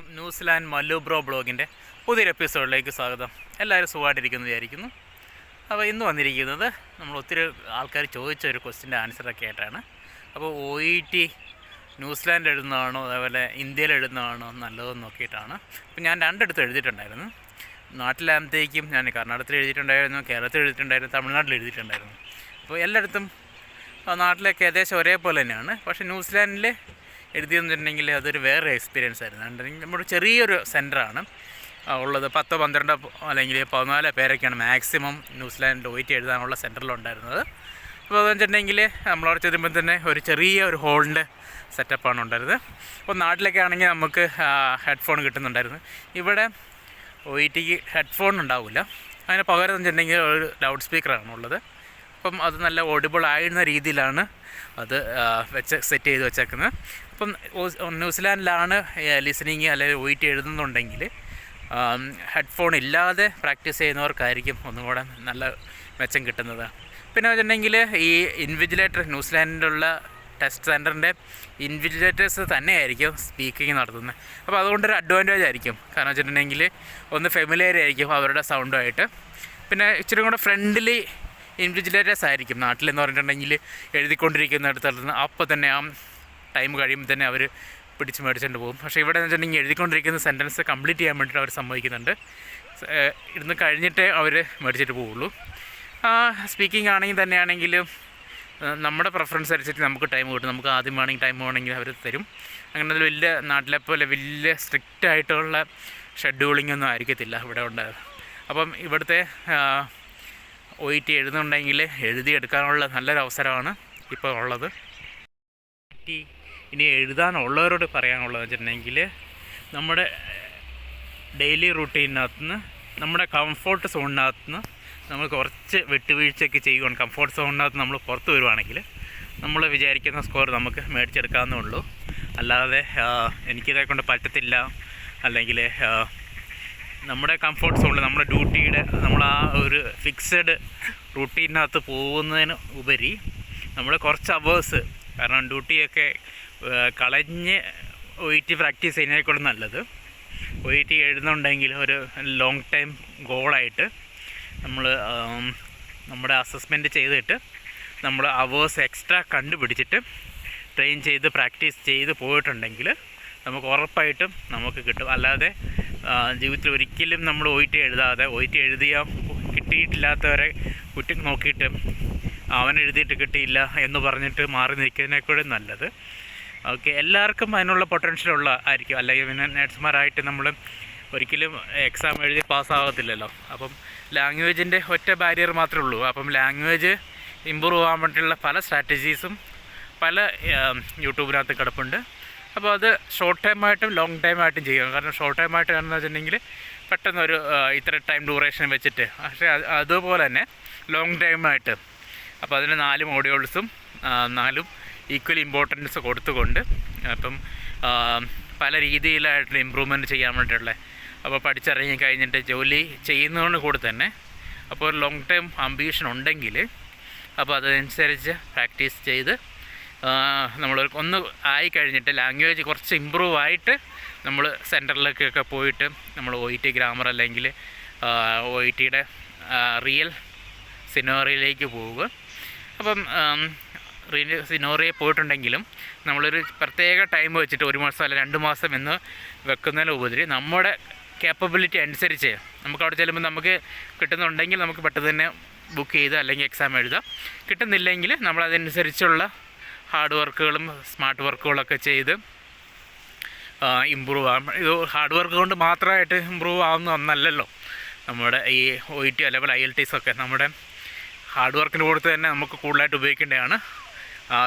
എല്ലാവർക്കും New Zealand Mallu bro ബ്ലോഗിന്റെ പുതിയൊരു എപ്പിസോഡിലേക്ക് സ്വാഗതം. എല്ലാവരും സുഖമായിട്ടിരിക്കുന്നു വിചാരിക്കുന്നു. അപ്പോൾ ഇന്ന് വന്നിരിക്കുന്നത് നമ്മൾ ഒത്തിരി ആൾക്കാർ ചോദിച്ച ഒരു ക്വസ്റ്റിന്റെ ആൻസറൊക്കെ ആയിട്ടാണ്. അപ്പോൾ O E T New Zealand എഴുതുന്നതാണോ അതേപോലെ ഇന്ത്യയിൽ എഴുതുന്നതാണോ നല്ലതെന്ന് നോക്കിയിട്ടാണ്. അപ്പോൾ ഞാൻ രണ്ടിടത്ത് എഴുതിയിട്ടുണ്ടായിരുന്നു. നാട്ടിലാകുമ്പോഴത്തേക്കും ഞാൻ കർണാടകത്തിൽ എഴുതിയിട്ടുണ്ടായിരുന്നു കേരളത്തിൽ എഴുതിയിട്ടുണ്ടായിരുന്നു തമിഴ്നാട്ടിൽ എഴുതിയിട്ടുണ്ടായിരുന്നു. അപ്പോൾ എല്ലായിടത്തും നാട്ടിലൊക്കെ ഏകദേശം ഒരേപോലെ തന്നെയാണ്. പക്ഷേ ന്യൂസിലാൻഡിൽ എഴുതിയെന്നുണ്ടെങ്കിൽ അതൊരു വേറെ എക്സ്പീരിയൻസ് ആയിരുന്നു. ഉണ്ടെങ്കിൽ നമ്മുടെ ചെറിയൊരു സെന്ററാണ് ഉള്ളത് പത്തോ പന്ത്രണ്ടോ അല്ലെങ്കിൽ പതിനാലോ പേരൊക്കെയാണ് മാക്സിമം ന്യൂസിലാൻഡിൽ ഒയിറ്റ് എഴുതാനുള്ള സെന്ററിലുണ്ടായിരുന്നത് അപ്പോൾ അതെന്ന് വെച്ചിട്ടുണ്ടെങ്കിൽ നമ്മളവിടെ ചെല്ലുമ്പോൾ തന്നെ ഒരു ചെറിയ ഒരു ഹോളിന്റെ സെറ്റപ്പാണ് ഉണ്ടായിരുന്നത്. അപ്പോൾ നാട്ടിലൊക്കെ ആണെങ്കിൽ നമുക്ക് ഹെഡ്ഫോൺ കിട്ടുന്നുണ്ടായിരുന്നു. ഇവിടെ ഒ ഇ ടിക്ക് ഹെഡ്ഫോൺ ഉണ്ടാവില്ല. അതിന് പകരം എന്ന് വെച്ചിട്ടുണ്ടെങ്കിൽ ഒരു ലൗഡ് സ്പീക്കറാണ് ഉള്ളത്. അപ്പം അത് നല്ല ഓഡിബിൾ ആയിരുന്ന രീതിയിലാണ് അത് വെച്ച് സെറ്റ് ചെയ്ത് വെച്ചേക്കുന്നത്. അപ്പം ന്യൂസിലാൻഡിലാണ് ലിസണിങ് അല്ലെങ്കിൽ ഇ എഴുതുന്നുണ്ടെങ്കിൽ ഹെഡ്ഫോൺ ഇല്ലാതെ പ്രാക്ടീസ് ചെയ്യുന്നവർക്കായിരിക്കും ഒന്നും കൂടെ നല്ല മെച്ചം കിട്ടുന്നത്. പിന്നെ വെച്ചിട്ടുണ്ടെങ്കിൽ ഈ ഇൻവിജിലേറ്റർ ന്യൂസിലാൻഡിലുള്ള ടെസ്റ്റ് സെന്ററിന്റെ ഇൻവിജിലേറ്റേഴ്സ് തന്നെയായിരിക്കും സ്പീക്കിംഗ് നടത്തുന്നത്. അപ്പോൾ അതുകൊണ്ടൊരു അഡ്വാന്റേജ് ആയിരിക്കും. കാരണം വെച്ചിട്ടുണ്ടെങ്കിൽ ഒന്ന് ഫെമിലിയർ ആയിരിക്കും അവരുടെ സൗണ്ടുമായിട്ട്. പിന്നെ ഇച്ചിരി കൂടെ ഫ്രണ്ട്ലി ഇൻവിജിലേറ്റേഴ്സ് ആയിരിക്കും. നാട്ടിലെന്ന് പറഞ്ഞിട്ടുണ്ടെങ്കിൽ എഴുതിക്കൊണ്ടിരിക്കുന്നിടത്തുള്ള അപ്പോൾ തന്നെ ആ ടൈം കഴിയുമ്പോൾ തന്നെ അവർ പിടിച്ച് മേടിച്ചുകൊണ്ട് പോകും. പക്ഷേ ഇവിടെ എന്ന് വെച്ചിട്ടുണ്ടെങ്കിൽ എഴുതിക്കൊണ്ടിരിക്കുന്ന സെന്റൻസ് കംപ്ലീറ്റ് ചെയ്യാൻ വേണ്ടിയിട്ട് അവർ സമ്മതിക്കുന്നുണ്ട്. ഇരുന്ന് കഴിഞ്ഞിട്ടേ അവർ മേടിച്ചിട്ട് പോവുള്ളൂ. സ്പീക്കിംഗ് ആണെങ്കിൽ തന്നെയാണെങ്കിലും നമ്മുടെ പ്രിഫറൻസ് അനുസരിച്ച് നമുക്ക് ടൈം കിട്ടും. നമുക്ക് ആദ്യം വേണമെങ്കിൽ ടൈം വേണമെങ്കിൽ അവർ തരും. അങ്ങനെ വലിയ നാട്ടിലെ പോലെ വലിയ സ്ട്രിക്റ്റ് ആയിട്ടുള്ള ഷെഡ്യൂളിംഗ് ഒന്നും ആയിരിക്കത്തില്ല ഇവിടെ ഉണ്ടായത് അപ്പം ഇവിടുത്തെ ഒ ഇ ടി എഴുതുന്നുണ്ടെങ്കിൽ എഴുതിയെടുക്കാനുള്ള നല്ലൊരു അവസരമാണ് ഇപ്പോൾ ഉള്ളത്. ടി ഇനി എഴുതാനുള്ളവരോട് പറയാനുള്ളത് വെച്ചിട്ടുണ്ടെങ്കിൽ നമ്മുടെ ഡെയിലി റുട്ടീനകത്ത് നിന്ന് നമ്മുടെ കംഫോർട്ട് സോണിനകത്ത് നിന്ന് നമ്മൾ കുറച്ച് വിട്ടുവീഴ്ചയൊക്കെ ചെയ്യുവാണ്. കംഫോർട്ട് സോണിനകത്ത് നമ്മൾ പുറത്ത് വരുവാണെങ്കിൽ നമ്മൾ വിചാരിക്കുന്ന സ്കോർ നമുക്ക് മേടിച്ചെടുക്കാവുന്നേ ഉള്ളൂ. അല്ലാതെ എനിക്കിതേ കൊണ്ട് പറ്റത്തില്ല. അല്ലെങ്കിൽ നമ്മുടെ കംഫോർട്ട് സോണിൽ നമ്മുടെ ഡ്യൂട്ടിയുടെ നമ്മൾ ആ ഒരു ഫിക്സഡ് റൂട്ടീനകത്ത് പോകുന്നതിന് ഉപരി നമ്മൾ കുറച്ച് അവേഴ്സ് കാരണം ഡ്യൂട്ടിയൊക്കെ കളഞ്ഞ് ഒ ടി പ്രാക്ടീസ് ചെയ്യുന്നതിനേക്കാളും നല്ലത്. ഒ ടി എഴുതുന്നുണ്ടെങ്കിൽ ഒരു ലോങ് ടൈം ഗോളായിട്ട് നമ്മൾ നമ്മുടെ അസസ്മെന്റ് ചെയ്തിട്ട് നമ്മൾ അവേഴ്സ് എക്സ്ട്രാ കണ്ടുപിടിച്ചിട്ട് ട്രെയിൻ ചെയ്ത് പ്രാക്ടീസ് ചെയ്ത് പോയിട്ടുണ്ടെങ്കിൽ നമുക്ക് ഉറപ്പായിട്ടും നമുക്ക് കിട്ടും. അല്ലാതെ ജീവിതത്തിൽ ഒരിക്കലും നമ്മൾ ഒ ടി എഴുതാതെ ഒ ടി എഴുതിയ കിട്ടിയിട്ടില്ലാത്തവരെ കുറ്റി നോക്കിയിട്ട് അവൻ എഴുതിയിട്ട് കിട്ടിയില്ല എന്ന് പറഞ്ഞിട്ട് മാറി നിൽക്കുന്നതിനേക്കൂടെ നല്ലത്. ഓക്കെ എല്ലാവർക്കും അതിനുള്ള പൊട്ടൻഷ്യൽ ഉള്ള ആയിരിക്കും. അല്ലെങ്കിൽ പിന്നെ നേഴ്സുമാരായിട്ട് നമ്മൾ ഒരിക്കലും എക്സാം എഴുതി പാസ്സാകത്തില്ലല്ലോ അപ്പം ലാംഗ്വേജിന്റെ ഒറ്റ ബാരിയർ മാത്രമേ ഉള്ളൂ. അപ്പം ലാംഗ്വേജ് ഇമ്പ്രൂവ് ആകാൻ വേണ്ടിയുള്ള പല സ്ട്രാറ്റജീസും പല യൂട്യൂബിനകത്ത് കിടപ്പുണ്ട്. അപ്പോൾ അത് ഷോർട്ട് ടൈമായിട്ടും ലോങ് ടൈമായിട്ടും ചെയ്യാം. കാരണം ഷോർട്ട് ടൈമായിട്ട് എന്ന് വെച്ചിട്ടുണ്ടെങ്കിൽ പെട്ടെന്ന് ഒരു ഇത്ര ടൈം ഡ്യൂറേഷൻ വെച്ചിട്ട്. പക്ഷേ അത് അതുപോലെ തന്നെ ലോങ് ടൈമായിട്ട് അപ്പോൾ അതിന് നാല് മോഡ്യൂൾസും നാലും ഈക്വൽ ഇമ്പോർട്ടൻസ് കൊടുത്തുകൊണ്ട് അപ്പം പല രീതിയിലായിട്ട് ഇമ്പ്രൂവ്മെന്റ് ചെയ്യാൻ വേണ്ടിയിട്ടുള്ള അപ്പോൾ പഠിച്ചിറങ്ങി കഴിഞ്ഞിട്ട് ജോലി ചെയ്യുന്നതോട് കൂടി തന്നെ അപ്പോൾ ഒരു ലോങ് ടൈം അംബീഷൻ ഉണ്ടെങ്കിൽ അപ്പോൾ അതനുസരിച്ച് പ്രാക്ടീസ് ചെയ്ത് നമ്മൾ ഒന്ന് ആയി കഴിഞ്ഞിട്ട് ലാംഗ്വേജ് കുറച്ച് ഇമ്പ്രൂവ് ആയിട്ട് നമ്മൾ സെന്ററിലേക്കൊക്കെ പോയിട്ട് നമ്മൾ ഒ ഇ ടി ഗ്രാമർ അല്ലെങ്കിൽ ഒ ഇ ടിയുടെ റിയൽ സിനോറിയിലേക്ക് പോവുക. അപ്പം സിനോറിയെ പോയിട്ടുണ്ടെങ്കിലും നമ്മളൊരു പ്രത്യേക ടൈം വെച്ചിട്ട് ഒരു മാസം അല്ല രണ്ട് മാസം എന്ന് വെക്കുന്നതിന് ഉപരി നമ്മുടെ കേപ്പബിലിറ്റി അനുസരിച്ച് നമുക്ക് അവിടെ ചെല്ലുമ്പോൾ നമുക്ക് കിട്ടുന്നുണ്ടെങ്കിൽ നമുക്ക് പെട്ടെന്ന് തന്നെ ബുക്ക് ചെയ്ത് അല്ലെങ്കിൽ എക്സാം എഴുതാം. കിട്ടുന്നില്ലെങ്കിൽ നമ്മളതനുസരിച്ചുള്ള ഹാർഡ് വർക്കുകളും സ്മാർട്ട് വർക്കുകളൊക്കെ ചെയ്ത് ഇമ്പ്രൂവ് ആകും. ഇത് ഹാർഡ് വർക്ക് കൊണ്ട് മാത്രമായിട്ട് ഇമ്പ്രൂവ് ആവുന്ന ഒന്നല്ലല്ലോ. നമ്മുടെ ഈ ഒ ടി അല്ലെങ്കിൽ ഐ എൽ ടിസ് ഒക്കെ നമ്മുടെ ഹാർഡ് വർക്കിന് കൊടുത്ത് തന്നെ നമുക്ക് കൂടുതലായിട്ട് ഉപയോഗിക്കേണ്ടതാണ്.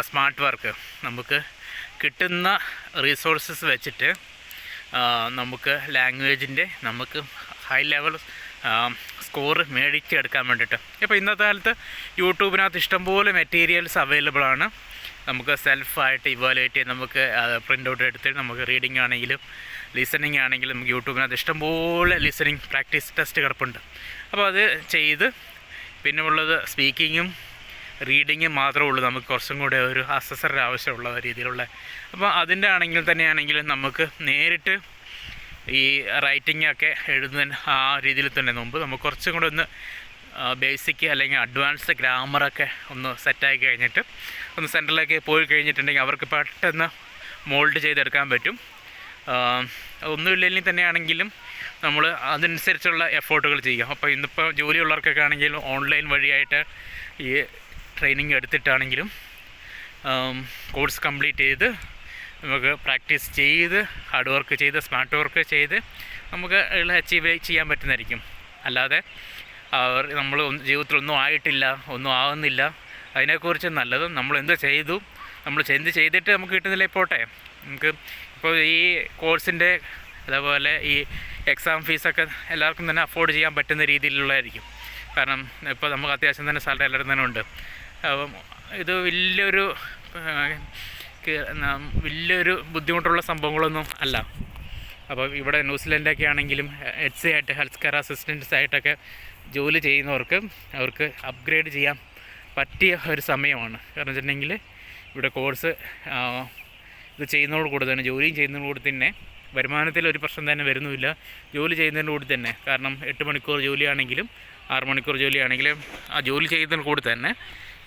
സ്മാർട്ട് വർക്ക് നമുക്ക് കിട്ടുന്ന റിസോഴ്സസ് വെച്ചിട്ട് നമുക്ക് ലാംഗ്വേജിന്റെ നമുക്ക് ഹൈ ലെവൽ സ്കോർ മേടിച്ചെടുക്കാൻ വേണ്ടിയിട്ട്. ഇപ്പോൾ ഇന്നത്തെ കാലത്ത് യൂട്യൂബിനകത്ത് ഇഷ്ടംപോലെ മെറ്റീരിയൽസ് അവൈലബിൾ ആണ്. നമുക്ക് സെൽഫായിട്ട് ഇവാലുവേറ്റ് ചെയ്ത് നമുക്ക് പ്രിന്റ് ഔട്ട് എടുത്തിട്ട് നമുക്ക് റീഡിംഗ് ആണെങ്കിലും ലിസണിങ് ആണെങ്കിലും നമുക്ക് യൂട്യൂബിനകത്ത് ഇഷ്ടംപോലെ ലിസണിങ് പ്രാക്ടീസ് ടെസ്റ്റ് കിടപ്പുണ്ട്. അപ്പോൾ അത് ചെയ്ത് പിന്നെ ഉള്ളത് സ്പീക്കിങ്ങും റീഡിങ്ങും മാത്രമേ ഉള്ളൂ. നമുക്ക് കുറച്ചും കൂടെ ഒരു അസസറി ആവശ്യമുള്ള രീതിയിലുള്ള. അപ്പോൾ അതിന്റെ ആണെങ്കിൽ തന്നെയാണെങ്കിലും നമുക്ക് നേരിട്ട് ഈ റൈറ്റിംഗ് ഒക്കെ എഴുതുന്നതിന് ആ രീതിയിൽ തന്നെ മുമ്പ് നമുക്ക് കുറച്ചും കൂടെ ഒന്ന് ബേസിക് അല്ലെങ്കിൽ അഡ്വാൻസ്ഡ് ഗ്രാമറൊക്കെ ഒന്ന് സെറ്റാക്കി കഴിഞ്ഞിട്ട് ഒന്ന് സെന്ററിലേക്ക് പോയി കഴിഞ്ഞിട്ടുണ്ടെങ്കിൽ അവർക്ക് പെട്ടെന്ന് മോൾഡ് ചെയ്തെടുക്കാൻ പറ്റും. ഒന്നുമില്ലെങ്കിൽ തന്നെയാണെങ്കിലും നമ്മൾ അതനുസരിച്ചുള്ള എഫേർട്ടുകൾ ചെയ്യുക. അപ്പോൾ ഇന്നിപ്പോൾ ജോലിയുള്ളവർക്കൊക്കെ ആണെങ്കിലും ഓൺലൈൻ വഴിയായിട്ട് ഈ ട്രെയിനിങ് എടുത്തിട്ടാണെങ്കിലും കോഴ്സ് കംപ്ലീറ്റ് ചെയ്ത് നമുക്ക് പ്രാക്ടീസ് ചെയ്ത് ഹാർഡ് വർക്ക് ചെയ്ത് സ്മാർട്ട് വർക്ക് ചെയ്ത് നമുക്ക് അച്ചീവ് ചെയ്യാൻ പറ്റുന്നതായിരിക്കും. അല്ലാതെ അവർ നമ്മൾ ജീവിതത്തിൽ ഒന്നും ആയിട്ടില്ല ഒന്നും ആവുന്നില്ല. അതിനെക്കുറിച്ച് നല്ലത് നമ്മൾ എന്ത് ചെയ്തു നമ്മൾ എന്ത് ചെയ്തിട്ട് നമുക്ക് കിട്ടുന്നില്ല ഇപ്പോട്ടെ നമുക്ക് ഇപ്പോൾ ഈ കോഴ്സിന്റെ അതേപോലെ ഈ എക്സാം ഫീസൊക്കെ എല്ലാവർക്കും തന്നെ അഫോർഡ് ചെയ്യാൻ പറ്റുന്ന രീതിയിലുള്ളതായിരിക്കും. കാരണം ഇപ്പോൾ നമുക്ക് അത്യാവശ്യം തന്നെ സാലറി എല്ലാവരും തന്നെ ഉണ്ട്. അപ്പം ഇത് വലിയൊരു വലിയൊരു ബുദ്ധിമുട്ടുള്ള സംഭവങ്ങളൊന്നും അല്ല. അപ്പോൾ ഇവിടെ ന്യൂസിലൻഡൊക്കെ ആണെങ്കിലും എച്ച് സി ആയിട്ട് ഹെൽത്ത് കെയർ അസിസ്റ്റൻസ് ആയിട്ടൊക്കെ ജോലി ചെയ്യുന്നവർക്ക് അവർക്ക് അപ്ഗ്രേഡ് ചെയ്യാൻ പറ്റിയ ഒരു സമയമാണ്. കാരണം വെച്ചിട്ടുണ്ടെങ്കിൽ ഇവിടെ കോഴ്സ് ഇത് ചെയ്യുന്നതോട് കൂടി തന്നെ ജോലിയും ചെയ്യുന്നതോട് കൂടി തന്നെ വരുമാനത്തിൽ ഒരു പ്രശ്നം തന്നെ വരുന്നുമില്ല. ജോലി ചെയ്യുന്നതിന്റെ കൂടി തന്നെ. കാരണം എട്ട് മണിക്കൂർ ജോലിയാണെങ്കിലും ആറ് മണിക്കൂർ ജോലിയാണെങ്കിലും ആ ജോലി ചെയ്യുന്നതിന് കൂടി തന്നെ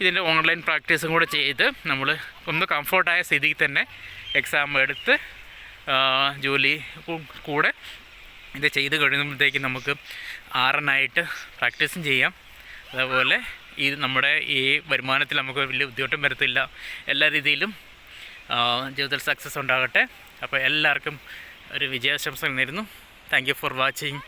ഇതിന്റെ ഓൺലൈൻ പ്രാക്ടീസും കൂടെ ചെയ്ത് നമ്മൾ ഒന്ന് കംഫോർട്ടായ സ്ഥിതിയിൽ തന്നെ എക്സാം എടുത്ത് ജോലി കൂടെ ഇത് ചെയ്ത് കഴിയുമ്പോഴത്തേക്കും നമുക്ക് ആറനായിട്ട് പ്രാക്ടീസും ചെയ്യാം. അതേപോലെ ഈ നമ്മുടെ ഈ വരുമാനത്തിൽ നമുക്ക് വലിയ ബുദ്ധിമുട്ടും വരത്തില്ല. എല്ലാ രീതിയിലും ജീവിതത്തിൽ സക്സസ് ഉണ്ടാകട്ടെ. അപ്പോൾ എല്ലാവർക്കും ഒരു വിജയാശംസകൾ നേരുന്നു. Thank you for watching